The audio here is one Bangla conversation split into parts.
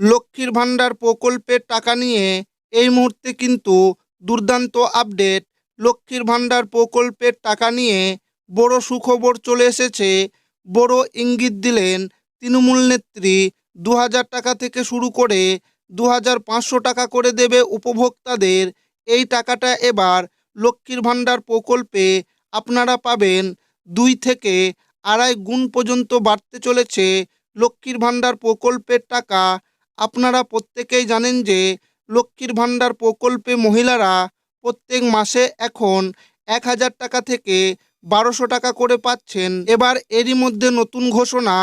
লক্ষ্মীর ভাণ্ডার প্রকল্পের টাকা নিয়ে এই মুহূর্তে কিন্তু দুর্দান্ত আপডেট লক্ষ্মীর ভাণ্ডার প্রকল্পের টাকা নিয়ে বড় সুখবর চলে এসেছে। বড় ইঙ্গিত দিলেন তৃণমূল নেত্রী। দু হাজার টাকা থেকে শুরু করে দু হাজার পাঁচশো টাকা করে দেবে উপভোক্তাদের। এই টাকাটা এবার লক্ষ্মীর ভাণ্ডার প্রকল্পে আপনারা পাবেন। দুই থেকে আড়াই গুণ পর্যন্ত বাড়তে চলেছে লক্ষ্মীর ভাণ্ডার প্রকল্পের টাকা। আপনারা প্রত্যেকেই জানেন যে লক্ষ্মীর ভাণ্ডার প্রকল্পে মহিলারা প্রত্যেক মাসে এখন এক হাজার টাকা থেকে বারোশো টাকা করে পাচ্ছেন। এবার এরই মধ্যে নতুন ঘোষণা,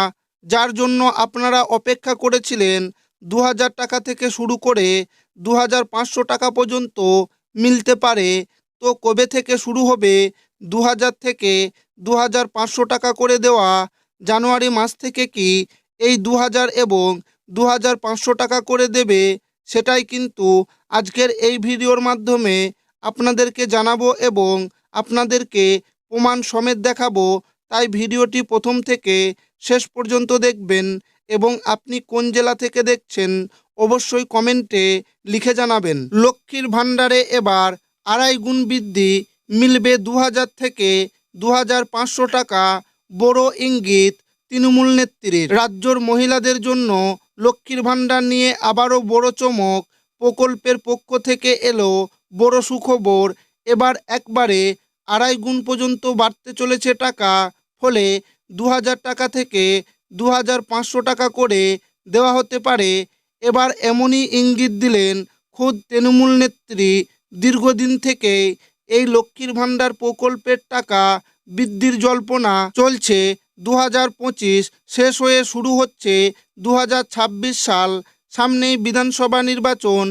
যার জন্য আপনারা অপেক্ষা করেছিলেন দু হাজার টাকা থেকে শুরু করে দু হাজার পাঁচশো টাকা পর্যন্ত মিলতে পারে। তো কবে থেকে শুরু হবে? দু হাজার থেকে দু হাজার পাঁচশো টাকা করে দেওয়া জানুয়ারি মাস থেকে কি এই দু হাজার এবং দু হাজার পাঁচশো টাকা করে দেবে, সেটাই কিন্তু আজকের এই ভিডিওর মাধ্যমে আপনাদেরকে জানাব এবং আপনাদেরকে প্রমাণ সমেত দেখাবো। তাই ভিডিওটি প্রথম থেকে শেষ পর্যন্ত দেখবেন এবং আপনি কোন জেলা থেকে দেখছেন অবশ্যই কমেন্টে লিখে জানাবেন। লক্ষ্মীর ভাণ্ডারে এবার আড়াই গুণ বৃদ্ধি মিলবে দু হাজার থেকে দু হাজার পাঁচশো টাকা। বড় ইঙ্গিত তৃণমূল নেত্রীর। রাজ্যর মহিলাদের জন্য লক্ষ্মীর ভাণ্ডার নিয়ে আবারও বড় চমক প্রকল্পের পক্ষ থেকে এলো বড় সুখবর। এবার একবারে আড়াই গুণ পর্যন্ত বাড়তে চলেছে টাকা, ফলে দু হাজার টাকা থেকে দু হাজার পাঁচশো টাকা করে দেওয়া হতে পারে। এবার এমনই ইঙ্গিত দিলেন খোদ তৃণমূল নেত্রী। দীর্ঘদিন থেকে এই লক্ষ্মীর ভাণ্ডার প্রকল্পের টাকা বৃদ্ধির জল্পনা চলছে। দু হাজার পঁচিশ শেষ হয়ে শুরু হচ্ছে দু হাজার ছাব্বিশ সাল। সামনেই বিধানসভা নির্বাচন।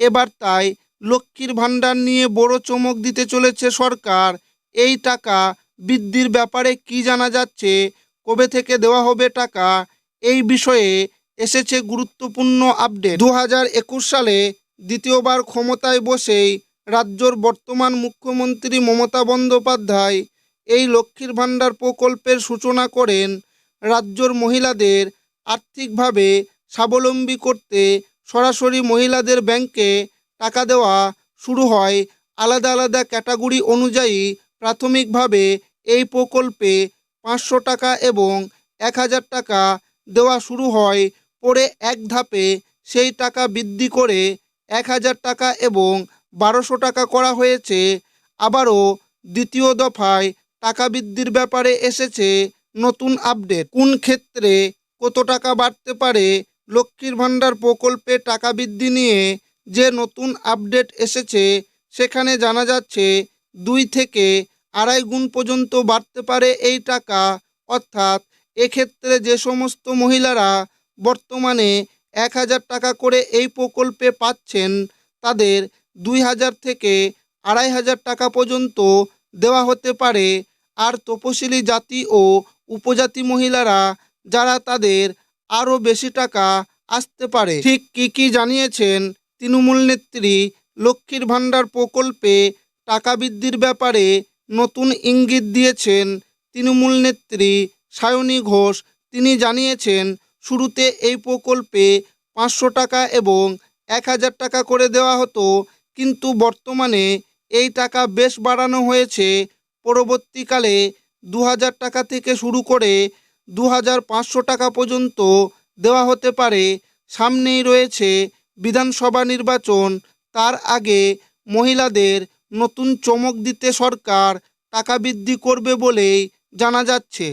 এবার তাই লক্ষ্মীর ভাণ্ডার নিয়ে বড় চমক দিতে চলেছে সরকার। এই টাকা বৃদ্ধির ব্যাপারে কি জানা যাচ্ছে? কবে থেকে দেওয়া হবে টাকা? এই বিষয়ে এসেছে গুরুত্বপূর্ণ আপডেট। দু হাজার একুশ সালে দ্বিতীয়বার ক্ষমতায় বসেই রাজ্যর বর্তমান মুখ্যমন্ত্রী মমতা বন্দ্যোপাধ্যায় এই লক্ষ্মীর ভাণ্ডার প্রকল্পের সূচনা করেন রাজ্যর মহিলাদের আর্থিকভাবে স্বাবলম্বী করতে সরাসরি মহিলাদের ব্যাংকে টাকা দেওয়া শুরু হয়। আলাদা আলাদা ক্যাটাগরি অনুযায়ী প্রাথমিকভাবে এই প্রকল্পে পাঁচশো টাকা এবং এক হাজার টাকা দেওয়া শুরু হয়। পরে এক ধাপে সেই টাকা বৃদ্ধি করে এক হাজার টাকা এবং বারোশো টাকা করা হয়েছে। আবারও দ্বিতীয় দফায় টাকা বৃদ্ধির ব্যাপারে এসেছে নতুন আপডেট। কোন ক্ষেত্রে কত টাকা বাড়তে পারে? লক্ষ্মীর ভাণ্ডার প্রকল্পে টাকা বৃদ্ধি নিয়ে যে নতুন আপডেট এসেছে, সেখানে জানা যাচ্ছে দুই থেকে আড়াই গুণ পর্যন্ত বাড়তে পারে এই টাকা। অর্থাৎ এক্ষেত্রে যে সমস্ত মহিলারা বর্তমানে এক হাজার টাকা করে এই প্রকল্পে পাচ্ছেন, তাদের দুই হাজার থেকে আড়াই হাজার টাকা পর্যন্ত দেওয়া হতে পারে। আর তপশিলি জাতি ও উপজাতি মহিলারা যারা তাদের আরও বেশি টাকা আসতে পারে। ঠিক কী কী জানিয়েছেন তৃণমূল নেত্রী লক্ষ্মীর ভাণ্ডার প্রকল্পে টাকা বৃদ্ধির ব্যাপারে নতুন ইঙ্গিত দিয়েছেন তৃণমূল নেত্রী সায়নী ঘোষ। তিনি জানিয়েছেন, শুরুতে এই প্রকল্পে পাঁচশো টাকা এবং এক হাজার টাকা করে দেওয়া হতো, কিন্তু বর্তমানে এই টাকা বেশ বাড়ানো হয়েছে পরবর্তীকালে দু হাজার টাকা থেকে শুরু করে দু হাজার পাঁচশো টাকা পর্যন্ত দেওয়া হতে পারে। সামনেই রয়েছে বিধানসভা নির্বাচন। তার আগে মহিলাদের নতুন চমক দিতে সরকার টাকা বৃদ্ধি করবে বলেই জানা যাচ্ছে।